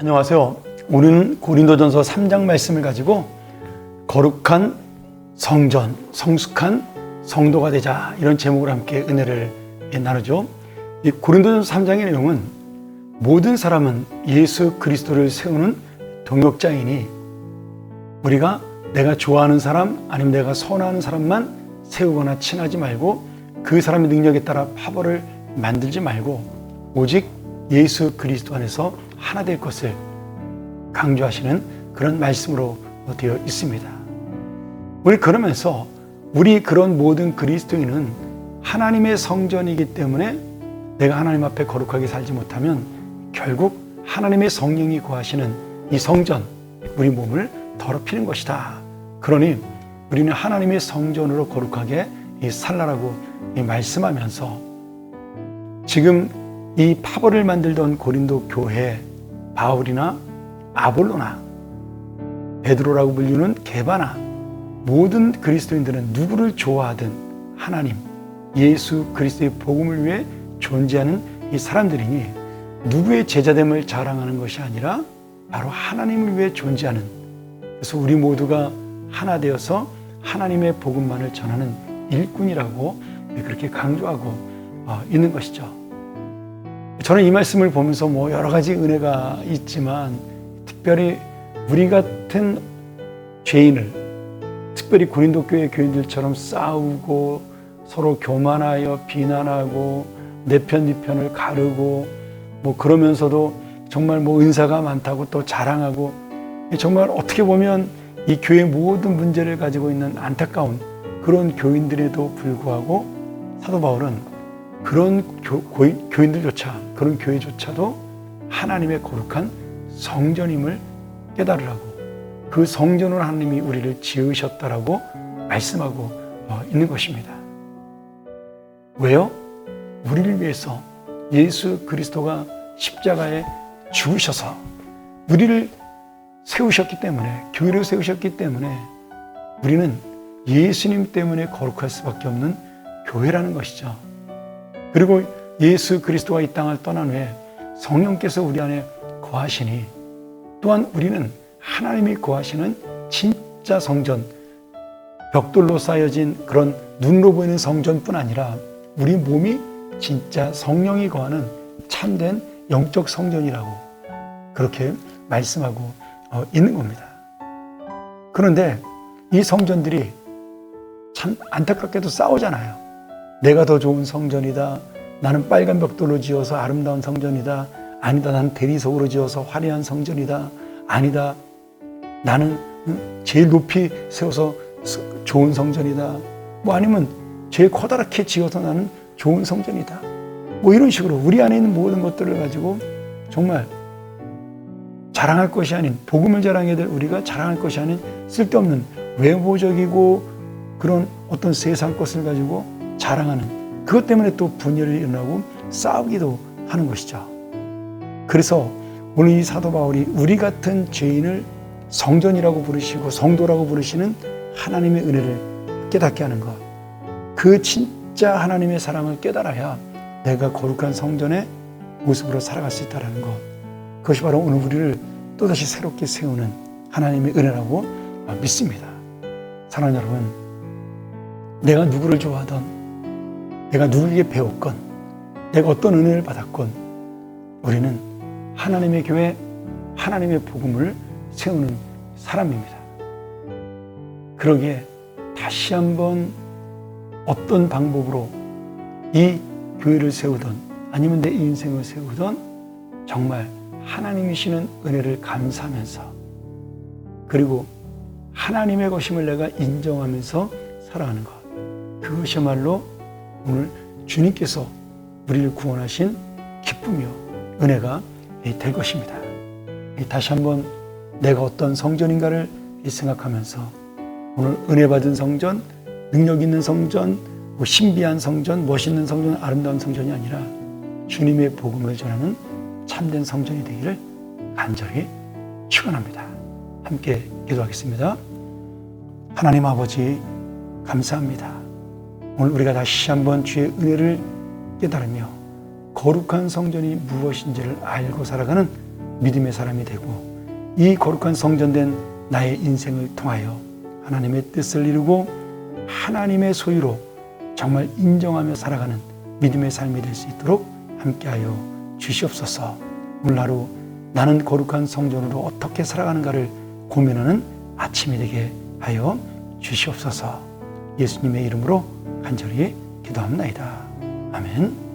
안녕하세요. 오늘은 고린도전서 3장 말씀을 가지고 거룩한 성전, 성숙한 성도가 되자 이런 제목으로 함께 은혜를 나누죠. 이 고린도전서 3장의 내용은 모든 사람은 예수 그리스도를 세우는 동역자이니 우리가 내가 좋아하는 사람 아니면 내가 선호하는 사람만 세우거나 친하지 말고 그 사람의 능력에 따라 파벌을 만들지 말고 오직 예수 그리스도 안에서 하나 될 것을 강조하시는 그런 말씀으로 되어 있습니다. 우리 그러면서 우리 그런 모든 그리스도인은 하나님의 성전이기 때문에 내가 하나님 앞에 거룩하게 살지 못하면 결국 하나님의 성령이 거하시는 이 성전, 우리 몸을 더럽히는 것이다. 그러니 우리는 하나님의 성전으로 거룩하게 살라라고 말씀하면서 지금 이 파벌을 만들던 고린도 교회 바울이나 아볼로나 베드로라고 불리는 게바나 모든 그리스도인들은 누구를 좋아하든 하나님 예수 그리스도의 복음을 위해 존재하는 이 사람들이니 누구의 제자됨을 자랑하는 것이 아니라 바로 하나님을 위해 존재하는 그래서 우리 모두가 하나 되어서 하나님의 복음만을 전하는 일꾼이라고 그렇게 강조하고 어, 있는 것이죠. 저는 이 말씀을 보면서 뭐 여러 가지 은혜가 있지만 특별히 우리 같은 죄인을 특별히 고린도 교회 교인들처럼 싸우고 서로 교만하여 비난하고 내 편 네 편을 가르고 뭐 그러면서도 정말 뭐 은사가 많다고 또 자랑하고 정말 어떻게 보면 이 교회 모든 문제를 가지고 있는 안타까운 그런 교인들에도 불구하고 사도 바울은 그런 교, 교인들조차 그런 교회조차도 하나님의 거룩한 성전임을 깨달으라고 그 성전으로 하나님이 우리를 지으셨다라고 말씀하고 어, 있는 것입니다. 왜요? 우리를 위해서 예수 그리스도가 십자가에 죽으셔서 우리를 세우셨기 때문에 교회를 세우셨기 때문에 우리는 예수님 때문에 거룩할 수밖에 없는 교회라는 것이죠. 그리고 예수 그리스도가 이 땅을 떠난 후에 성령께서 우리 안에 거하시니 또한 우리는 하나님이 거하시는 진짜 성전, 벽돌로 쌓여진 그런 눈으로 보이는 성전뿐 아니라 우리 몸이 진짜 성령이 거하는 참된 영적 성전이라고 그렇게 말씀하고 어, 있는 겁니다. 그런데 이 성전들이 참 안타깝게도 싸우잖아요. 내가 더 좋은 성전이다. 나는 빨간 벽돌로 지어서 아름다운 성전이다. 아니다. 나는 대리석으로 지어서 화려한 성전이다. 아니다. 나는 제일 높이 세워서 좋은 성전이다. 뭐 아니면 제일 커다랗게 지어서 나는 좋은 성전이다. 뭐 이런 식으로 우리 안에 있는 모든 것들을 가지고 정말 자랑할 것이 아닌 복음을 자랑해야 될 우리가 자랑할 것이 아닌 쓸데없는 외모적이고 그런 어떤 세상 것을 가지고 자랑하는 그것 때문에 또 분열이 일어나고 싸우기도 하는 것이죠. 그래서 오늘 이 사도 바울이 우리 같은 죄인을 성전이라고 부르시고 성도라고 부르시는 하나님의 은혜를 깨닫게 하는 것. 그 진짜 하나님의 사랑을 깨달아야 내가 거룩한 성전의 모습으로 살아갈 수 있다는 것. 그것이 바로 오늘 우리를 또다시 새롭게 세우는 하나님의 은혜라고 믿습니다. 사랑하는 여러분, 내가 누구를 좋아하던, 내가 누구에게 배웠건, 내가 어떤 은혜를 받았건, 우리는 하나님의 교회, 하나님의 복음을 세우는 사람입니다. 그러기에 다시 한번 어떤 방법으로 이 교회를 세우던 아니면 내 인생을 세우던 정말 하나님이시는 은혜를 감사하면서 그리고 하나님의 것임을 내가 인정하면서 살아가는 것. 그것이야말로 오늘 주님께서 우리를 구원하신 기쁨이요. 은혜가 될 것입니다. 다시 한번 내가 어떤 성전인가를 생각하면서 오늘 은혜 받은 성전, 능력 있는 성전, 뭐 신비한 성전, 멋있는 성전, 아름다운 성전이 아니라 주님의 복음을 전하는 참된 성전이 되기를 간절히 축원합니다. 함께 기도하겠습니다. 하나님 아버지 감사합니다. 오늘 우리가 다시 한번 주의 은혜를 깨달으며 거룩한 성전이 무엇인지를 알고 살아가는 믿음의 사람이 되고 이 거룩한 성전된 나의 인생을 통하여 하나님의 뜻을 이루고 하나님의 소유로 정말 인정하며 살아가는 믿음의 삶이 될 수 있도록 함께하여 주시옵소서. 오늘 하루 나는 거룩한 성전으로 어떻게 살아가는가를 고민하는 아침이 되게 하여 주시옵소서. 예수님의 이름으로 간절히 기도합니다. 아멘.